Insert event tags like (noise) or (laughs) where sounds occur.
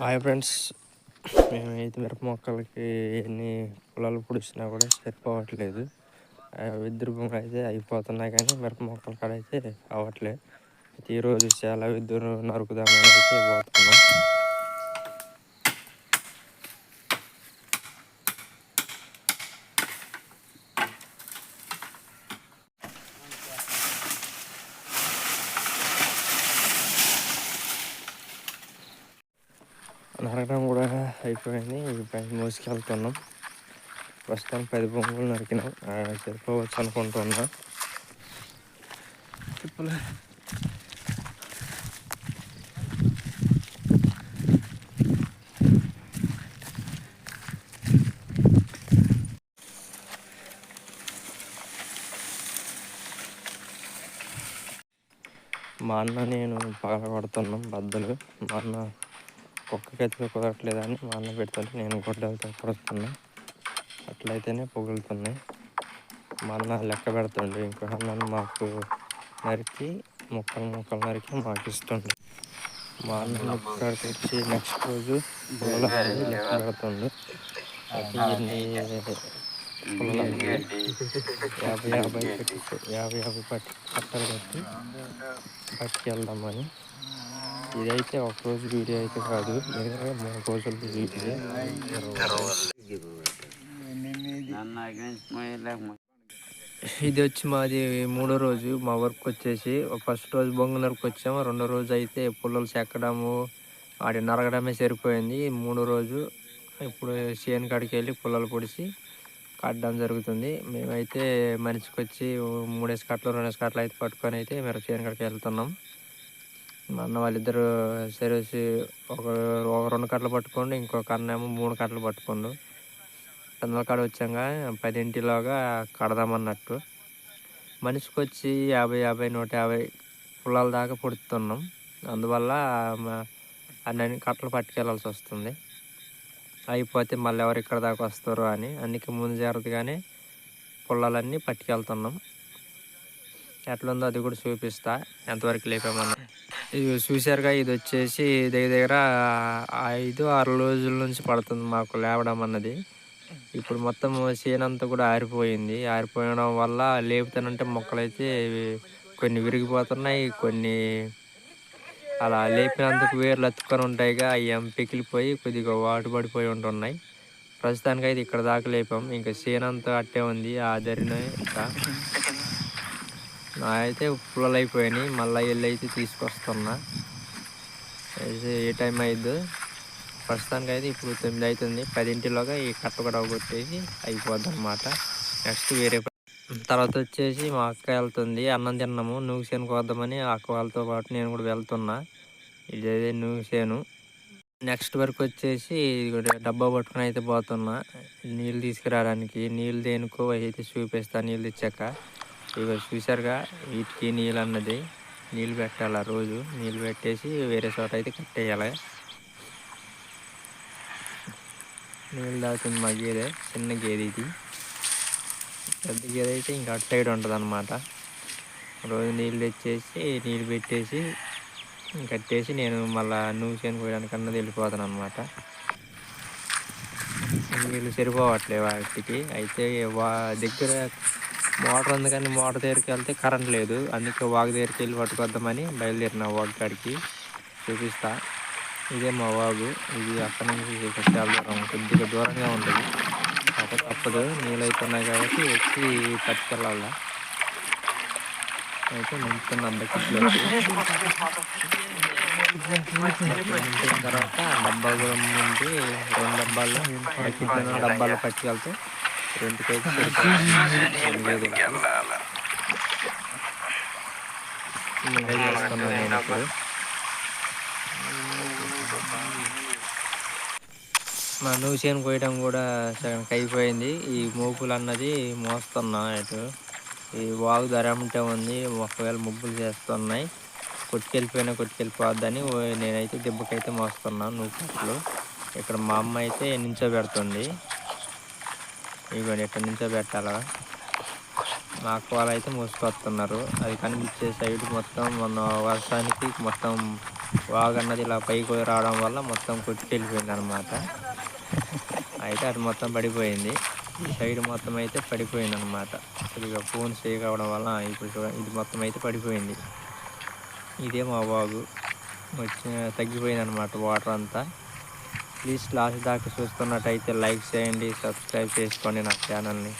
Hi friends. మేమైతే మిరప మొక్కలకి ఎన్ని పొలాలు పొడిచినా కూడా సరిపోవట్లేదు. ఆ వెదురు భూములు అయితే అయిపోతున్నాయి కానీ మిరప మొక్కల కాడ అయితే అవ్వట్లేదు అయితే ఈరోజు చాలా వెదురు నరుకుదామని అయితే పోతున్నాం. నరకడం కూడా అయిపోయింది. పై మోసుకెళ్తున్నాం ప్రస్తుతం పది బొంగులు నరికినాం. సరిపోవచ్చు అనుకుంటున్నా. తిప్పలే. మా అన్న నేను పగల కొడుతున్నాం బద్దలు. మా అన్న కుక్కకైతే కుదరట్లేదని మా అన్న పెడుతుంటే నేను గొడ్డలతో కొడుతున్నా అట్లయితేనే పొగులుతున్నాయి. మా అన్న లెక్క పెడుతుండే. ఇంకో అన్నను మాకు నరికి ముక్కలు ముక్కలు నరికి మాకు ఇస్తుండే. మా అన్న ఇక్కడికి వచ్చి నెక్స్ట్ రోజు పుల్లలు లెక్క పెడుతుండు. యాభై యాభై యాభై యాభై పట్టి కట్టలు కట్టి పట్టుకెళ్దామని ఇదైతే ఒక రోజు వీడియో అయితే కాదు. మూడు రోజుల వీడియో. ఇది వచ్చి మాది మూడో రోజు. మా వర్క్ వచ్చేసి ఫస్ట్ రోజు బొంగునరకు వచ్చాము. రెండో రోజు అయితే పుల్లలు చెక్కడము వాటి నరగడమే సరిపోయింది. మూడో రోజు ఇప్పుడు చేను కాడికి వెళ్ళి పుల్లలు పొడిచి కట్టడం జరుగుతుంది. మేమైతే మనిషికి వచ్చి మూడేసి కట్టలు రెండేసి కట్టలు అయితే పట్టుకొని అయితే మీరు చేను కాడికి వెళ్తున్నాం. మా అన్న వాళ్ళిద్దరు సరేసి ఒక ఒక రెండు కట్టలు పట్టుకోండి ఇంకొక అన్న ఏమో మూడు కట్టలు పట్టుకోండు. పెందల కాడ వచ్చాక పదింటిలోగా కడదామన్నట్టు. మనిషికి వచ్చి యాభై యాభై నూట యాభై పుల్లల దాకా పుడుతున్నాం. అందువల్ల మా- అన్ని కట్టలు పట్టుకెళ్ళాల్సి వస్తుంది. అయిపోతే మళ్ళీ ఎవరు ఇక్కడ దాకా వస్తారు అని అందుకే ముందు జాగ్రత్తగానే పుల్లలన్నీ పట్టుకెళ్తున్నాం. ఎట్లుందో అది కూడా చూపిస్తా. ఎంతవరకు లేపామన్నా. ఇది చూశారుగా ఇది వచ్చేసి దగ్గర దగ్గర ఐదు ఆరు రోజుల నుంచి పడుతుంది మాకు లేవడం అన్నది. ఇప్పుడు మొత్తం చేనంతా కూడా ఆరిపోయింది. ఆరిపోయడం వల్ల లేపుతానంటే మొక్కలైతే కొన్ని విరిగిపోతున్నాయి కొన్ని అలా లేపినందుకు వేర్లు అతుక్కొని ఉంటాయిగా అవి ఏం పెకిలిపోయి కొద్దిగా వాటు పడిపోయి ఉంటున్నాయి. ప్రస్తుతానికి అయితే ఇక్కడ దాకా లేపాం. ఇంకా చేనంతా అట్టే ఉంది. ఆ దరిన ఇంకా అయితే పుల్లలు అయిపోయినాయి. మళ్ళీ వెళ్ళి అయితే తీసుకొస్తున్నా. అయితే ఏ టైం అయిద్దో ప్రస్తుతానికి అయితే ఇప్పుడు తొమ్మిది అవుతుంది పదింటిలోగా ఈ కట్ట కూడా కొట్టేసి అయిపోద్ది అనమాట నెక్స్ట్ వేరే తర్వాత వచ్చేసి మా అక్క వెళ్తుంది. అన్నం తిన్నాము. నువ్వు చేను కోద్దామని అక్క వాళ్ళతో పాటు నేను కూడా వెళ్తున్నా. ఇదే నువ్వు సేను నెక్స్ట్ వరకు వచ్చేసి డబ్బా పట్టుకుని అయితే పోతున్నా. నీళ్ళు తీసుకురావడానికి. నీళ్ళు దేనికో అయితే చూపిస్తాను నీళ్ళు తెచ్చాక. ఇక చూసారుగా వీటికి నీళ్ళు అన్నది నీళ్ళు పెట్టాలి రోజు. నీళ్ళు పెట్టేసి వేరే చోట అయితే కట్టేయాలి నీళ్ళు తాగుతుంది మా గేదె చిన్న గేదె ఇది. పెద్ద గేదె అయితే ఇంకా అటు సైడ్ ఉంటుంది అనమాట రోజు నీళ్ళు తెచ్చేసి నీళ్ళు పెట్టేసి కట్టేసి నేను మళ్ళా నువ్వు చేను అన్నది వెళ్ళిపోతాను అనమాట నీళ్ళు సరిపోవట్లే వాటికి. అయితే వా దగ్గర మోటార్ ఉంది కానీ మోటార్ దగ్గరికి వెళ్తే కరెంట్ లేదు. అందుకే వాగు దగ్గరికి వెళ్ళి పట్టుకొద్దామని బయలుదేరిన వాగు కాడికి చూపిస్తా. ఇదే మా వాగు. ఇది అక్కడ నుంచి చాలా దూరం కొద్దిగా దూరంగా ఉంటుంది. కాకపోతే తప్పదు. నీళ్ళు అవుతున్నాయి కాబట్టి వచ్చి పట్టుకెళ్ళాలి. అయితే నింపుతున్న బకెట్లో నింపిన తర్వాత డబ్బా కూడా రెండు డబ్బాలు డబ్బాలు పట్టుకెళ్తే (laughs) నేను ఇప్పుడు? మా నువ్వు చేను కోయడం కూడా సగం అయిపోయింది. ఈ మోపులు అన్నది మోస్తున్నా ఇటు. ఈ వాగు ధరమంటే ఉంది ఒకవేళ ముగ్గులు చేస్తున్నాయి కొట్టుకెళ్ళిపోయినా కొట్టుకెళ్ళిపోద్దని నేనైతే దెబ్బకైతే మోస్తున్నాను నువ్వు కట్టలు ఇక్కడ మా అమ్మ అయితే నించోబెడుతుంది. ఇదిగోండి ఇక్కడ నించోబెట్టాలా మా అక్క వాళ్ళు అయితే మూసుకొస్తున్నారు. అది కనిపించే సైడ్ మొత్తం మొన్న వర్షానికి మొత్తం వాగన్నది ఇలా పైకి రావడం వల్ల మొత్తం కొట్టి వెళ్ళిపోయింది అనమాట అయితే అది మొత్తం పడిపోయింది. ఈ సైడ్ మొత్తం అయితే పడిపోయింది అనమాట కొద్దిగా ఫోన్ సేవ్ కావడం వల్ల ఇప్పుడు ఇది మొత్తం అయితే పడిపోయింది. ఇదే మా బాగు వచ్చి తగ్గిపోయింది అనమాట వాటర్ అంతా. ప్లీజ్ లాస్ట్ దాకా చూస్తున్నట్టయితే లైక్ చేయండి సబ్స్క్రైబ్ చేసుకోండి నా ఛానల్ని.